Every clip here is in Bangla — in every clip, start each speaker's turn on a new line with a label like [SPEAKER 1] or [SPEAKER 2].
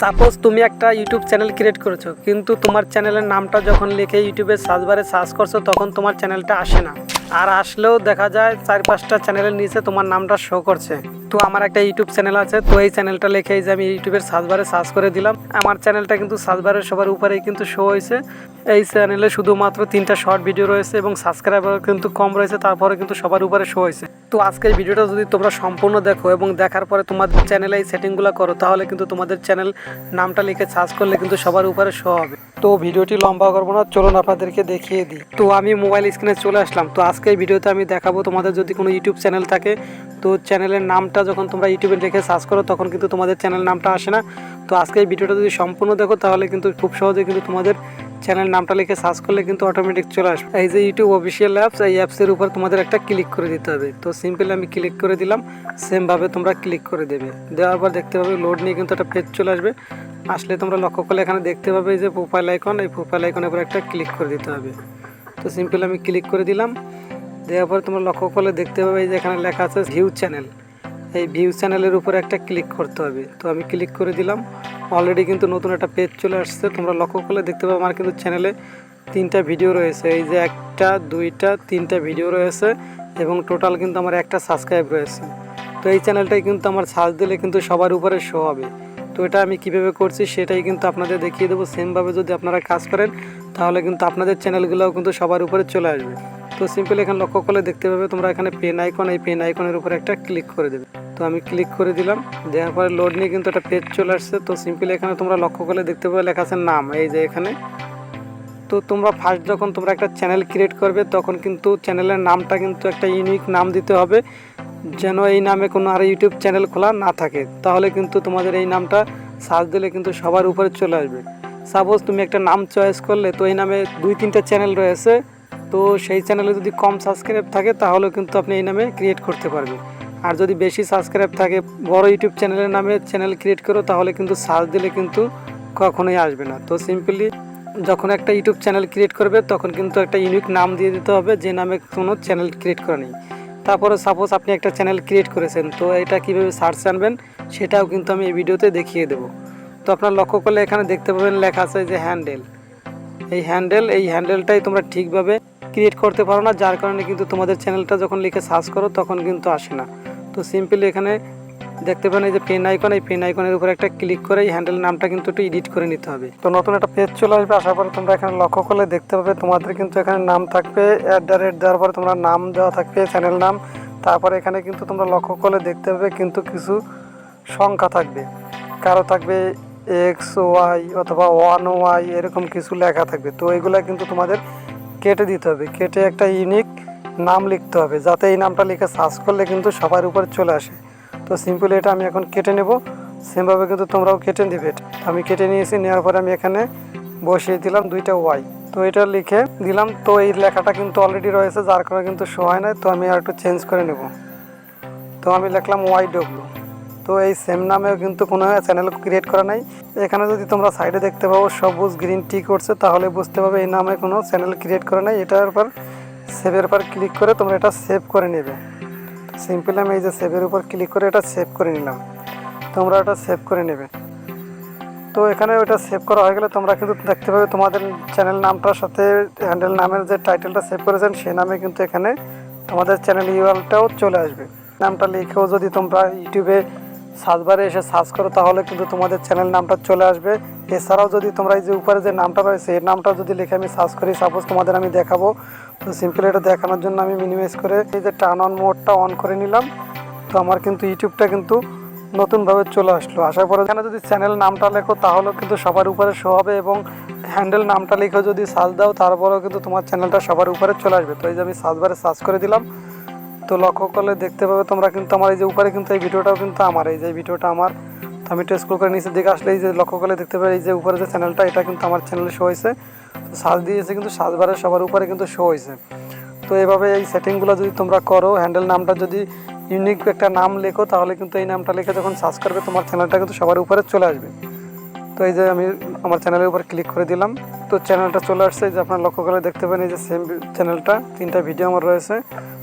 [SPEAKER 1] সাপোজ তুমি একটা ইউটিউব চ্যানেল ক্রিয়েট করেছ, কিন্তু তোমার চ্যানেলের নামটা যখন লিখে ইউটিউবে সার্চ বারে সার্চ করছ, তখন তোমার চ্যানেলটা আসে না। আর আসলেও দেখা যায় চার পাঁচটা চ্যানেলের নিচে তোমার নামটা শো করছে। তো আমার একটা ইউটিউব চ্যানেল আছে, তো এই চ্যানেলটা লিখে যে আমি ইউটিউবের সার্চ বারে সার্চ করে দিলাম। আমার চ্যানেলটা কিন্তু সার্চ বারের সবার উপরেই কিন্তু শো হয়েছে। এই চ্যানেলে শুধুমাত্র তিনটা শর্ট ভিডিও রয়েছে এবং সাবস্ক্রাইবার কিন্তু কম রয়েছে, তারপরে কিন্তু সবার উপরে শো হয়েছে। তো আজকের ভিডিওটা যদি তোমরা সম্পূর্ণ দেখো এবং দেখার পরে তোমাদের চ্যানেলে এই সেটিংগুলো করো, তাহলে কিন্তু তোমাদের চ্যানেল নামটা লিখে সার্চ করলে কিন্তু সবার উপরে শো হবে। তো ভিডিওটি লম্বা করব না, চলুন আপনাদেরকে দেখিয়ে দিই। তো আমি মোবাইল স্ক্রিনে চলে আসলাম। তো আজকের ভিডিওতে আমি দেখাবো তোমাদের যদি কোনো ইউটিউব চ্যানেল থাকে, তো চ্যানেলের নামটা যখন তোমরা ইউটিউবে লিখে সার্চ করো, তখন কিন্তু তোমাদের চ্যানেল নামটা আসে না। তো আজকের ভিডিওটা যদি সম্পূর্ণ দেখো, তাহলে কিন্তু খুব সহজে কিন্তু তোমাদের চ্যানেল নামটা লিখে সার্চ করলে কিন্তু অটোমেটিক চলে আসবে। এই যে ইউটিউব অফিসিয়াল অ্যাপস এই অ্যাপসের উপর তোমাদের একটা ক্লিক করে দিতে হবে। তো সিম্পল আমি ক্লিক করে দিলাম সেমভাবে তোমরা ক্লিক করে দেবে। দেওয়ার পর দেখতে পাবে লোড নিয়ে কিন্তু একটা পেজ চলে আসবে। আসলে তোমরা লক্ষ্য করলে এখানে দেখতে পাবে যে প্রোফাইল আইকন এই প্রোফাইল আইকনের উপর একটা ক্লিক করে দিতে হবে। তো সিম্পল আমি ক্লিক করে দিলাম। দেওয়ার পর তোমরা লক্ষ্য করলে দেখতে পাবে যে এখানে লেখা আছে ভিউ চ্যানেল এই ভিউ চ্যানেলের উপরে একটা ক্লিক করতে হবে। তো আমি ক্লিক করে দিলাম। অলরেডি কিন্তু নতুন একটা পেজ চলে আসছে। তোমরা লক্ষ্য করলে দেখতে পাবো আমার কিন্তু চ্যানেলে তিনটা ভিডিও রয়েছে। এই যে একটা, দুইটা, তিনটা ভিডিও রয়েছে এবং টোটাল কিন্তু আমার একটা সাবস্ক্রাইব রয়েছে। তো এই চ্যানেলটাই কিন্তু আমার সার্চ দিলে কিন্তু সবার উপরে শো হবে। তো এটা আমি কীভাবে করছি সেটাই কিন্তু আপনাদের দেখিয়ে দেবো। সেমভাবে যদি আপনারা কাজ করেন, তাহলে কিন্তু আপনাদের চ্যানেলগুলোও কিন্তু সবার উপরে চলে আসবে। তো সিম্পল এখানে লক্ষ্য করলে দেখতে পাবে তোমরা এখানে পেন আইকন এই পেন আইকনের উপর একটা ক্লিক করে দেবে। তো আমি ক্লিক করে দিলাম, দেওয়ার পরে লোড নিয়ে কিন্তু একটা পেজ চলে আসছে। তো সিম্পল এখানে তোমরা লক্ষ্য করলে দেখতে পাবে লেখা আছে নাম, এই যে এখানে। তো তোমরা ফার্স্ট যখন তোমরা একটা চ্যানেল ক্রিয়েট করবে, তখন কিন্তু চ্যানেলের নামটা কিন্তু একটা ইউনিক নাম দিতে হবে, যেন এই নামে কোনো আর ইউটিউব চ্যানেল খোলা না থাকে। তাহলে কিন্তু তোমাদের এই নামটা সার্চ দিলে কিন্তু সবার উপরে চলে আসবে। সাপোজ তুমি একটা নাম চয়েস করলে, তো এই নামে দুই তিনটা চ্যানেল রয়েছে। তো সেই চ্যানেলে যদি কম সাবস্ক্রাইব থাকে তাহলেও কিন্তু আপনি এই নামে ক্রিয়েট করতে পারবেন। আর যদি বেশি সাবস্ক্রাইব থাকে, বড় ইউটিউব চ্যানেলের নামে চ্যানেল ক্রিয়েট করো, তাহলে কিন্তু সার্চ দিলে কিন্তু কখনোই আসবে না। তো সিম্পলি যখন একটা ইউটিউব চ্যানেল ক্রিয়েট করবে, তখন কিন্তু একটা ইউনিক নাম দিয়ে দিতে হবে, যে নামে কোনো চ্যানেল ক্রিয়েট করা নেই। তারপরে সাপোজ আপনি একটা চ্যানেল ক্রিয়েট করেছেন, তো এটা কীভাবে সার্চ আনবেন, সেটাও কিন্তু আমি এই ভিডিওতে দেখিয়ে দেবো। তো আপনার লক্ষ্য করলে এখানে দেখতে পাবেন লেখা আছে যে হ্যান্ডেল এই হ্যান্ডেল এই হ্যান্ডেলটাই তোমরা ঠিকভাবে ক্রিয়েট করতে পারো না, যার কারণে কিন্তু তোমাদের চ্যানেলটা যখন লিখে সার্চ করো তখন কিন্তু আসে না। তো সিম্পলি এখানে দেখতে পাবেন এই যে পেন আইকন এই পেন আইকনের উপর একটা ক্লিক করে এই হ্যান্ডেল নামটা কিন্তু একটু এডিট করে নিতে হবে। তো নতুন একটা পেজ চলে আসবে আসার পরে তোমরা এখানে লক্ষ্য করলে দেখতে পাবে তোমাদের কিন্তু এখানে নাম থাকবে অ্যাট দ্য রেট দেওয়ার পরে তোমরা নাম দেওয়া থাকবে চ্যানেল নাম। তারপরে এখানে কিন্তু তোমরা লক্ষ্য করলে দেখতে পাবে কিন্তু কিছু সংখ্যা থাকবে। কারও থাকবে এক্স ওয়াই অথবা ওয়ান ওয়াই এরকম কিছু লেখা থাকবে। তো এগুলো কিন্তু তোমাদের কেটে দিতে হবে। কেটে একটা ইউনিক নাম লিখতে হবে। যাতে এই নামটা লিখে সার্চ করলে কিন্তু সবার উপরে চলে আসে। তো সিম্পল এটা আমি এখন কেটে নেব। সেমভাবে কিন্তু তোমরাও কেটে নেবে আমি কেটে নিয়েছি, নেওয়ার পরে আমি এখানে বসিয়ে দিলাম দুইটা ওয়াই তো এটা লিখে দিলাম। তো এই লেখাটা কিন্তু অলরেডি রয়েছে, যার কারণে কিন্তু শো হয় না তো আমি আর একটু চেঞ্জ করে নেব। তো আমি লিখলাম ওয়াই ডব্লু তো এই সেম নামেও কিন্তু কোনো চ্যানেল ক্রিয়েট করা নাই। এখানে যদি তোমরা সাইডে দেখতে পাবো সবুজ গ্রিন টি করছে, তাহলে বুঝতে পারবে এই নামে কোনো চ্যানেল ক্রিয়েট করা নাই। এটার উপর সেভের উপর ক্লিক করে তোমরা এটা সেভ করে নেবে। সিম্পল আমি এই যে সেভের উপর ক্লিক করে এটা সেভ করে নিলাম। তোমরা এটা সেভ করে নেবে। তো এখানে ওটা সেভ করা হয়ে গেলে তোমরা কিন্তু দেখতে পাবে তোমাদের চ্যানেল নামটার সাথে হ্যান্ডেল নামের যে টাইটেলটা সেভ করেছেন, সেই নামে কিন্তু এখানে তোমাদের চ্যানেল ইউআরটাও চলে আসবে। নামটা লিখেও যদি তোমরা ইউটিউবে সার্চবারে এসে সার্চ করো, তাহলে কিন্তু তোমাদের চ্যানেল নামটা চলে আসবে। এছাড়াও যদি তোমরা এই যে উপরে যে নামটা রয়েছে, এই নামটা যদি লিখে আমি সার্চ করি সাপোজ তোমাদের আমি দেখাবো। তো সিম্পল এটা দেখানোর জন্য আমি মিনিমাইজ করে এই যে টার্ন অন মোডটা অন করে নিলাম। তো আমার কিন্তু ইউটিউবটা কিন্তু নতুনভাবে চলে আসলো। আসার পরে এখানে যদি চ্যানেল নামটা লেখো, তাহলেও কিন্তু সবার উপরে শো হবে এবং হ্যান্ডেল নামটা লিখে যদি সার্চ দাও, তারপরেও কিন্তু তোমার চ্যানেলটা সবার উপরে চলে আসবে। তো এই যে আমি সার্চবারে সার্চ করে দিলাম। তো লক্ষ্য করলে দেখতে পাবে তোমরা কিন্তু আমার এই যে উপরে কিন্তু এই ভিডিওটাও কিন্তু আমার, এই যে ভিডিওটা আমার। তো আমি টেস্ট করে নিচের দিকে আসলে এই যে লক্ষ্য করলে দেখতে পাবে এই যে উপরে যে চ্যানেলটা এটা কিন্তু আমার চ্যানেলে শো হয়েছে। তো সার্চ দিয়েছে কিন্তু সার্চ বারে সবার উপরে কিন্তু শো হয়েছে। তো এভাবে এই সেটিংগুলো যদি তোমরা করো হ্যান্ডেল নামটা যদি ইউনিক একটা নাম লেখো, তাহলে কিন্তু এই নামটা লিখে যখন সার্চ করবে, তোমার চ্যানেলটা কিন্তু সবার উপরে চলে আসবে। তো এই যে আমি আমার চ্যানেলের উপর ক্লিক করে দিলাম। তো চ্যানেলটা চলে আসছে যে আপনার লক্ষ্য করে দেখতে পাবেন এই যে সেম চ্যানেলটা তিনটা ভিডিও আমার রয়েছে।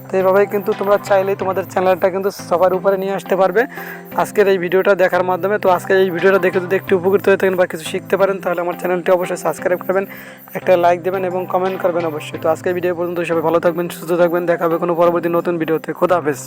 [SPEAKER 1] তো এইভাবেই কিন্তু তোমরা চাইলেই তোমাদের চ্যানেলটা কিন্তু সবার উপরে নিয়ে আসতে পারবে। আজকের এই ভিডিওটা দেখার মাধ্যমে, তো আজকে এই ভিডিওটা দেখে যদি একটু উপকৃত হয়ে থাকেন বা কিছু শিখতে পারেন, তাহলে আমার চ্যানেলটি অবশ্যই সাবস্ক্রাইব করবেন, একটা লাইক দেবেন এবং কমেন্ট করবেন অবশ্যই। তো আজকে ভিডিও পর্যন্ত সবাই ভালো থাকবেন, সুস্থ থাকবেন দেখাবে কোনো পরবর্তী নতুন ভিডিওতে। খোদা হাফেজ।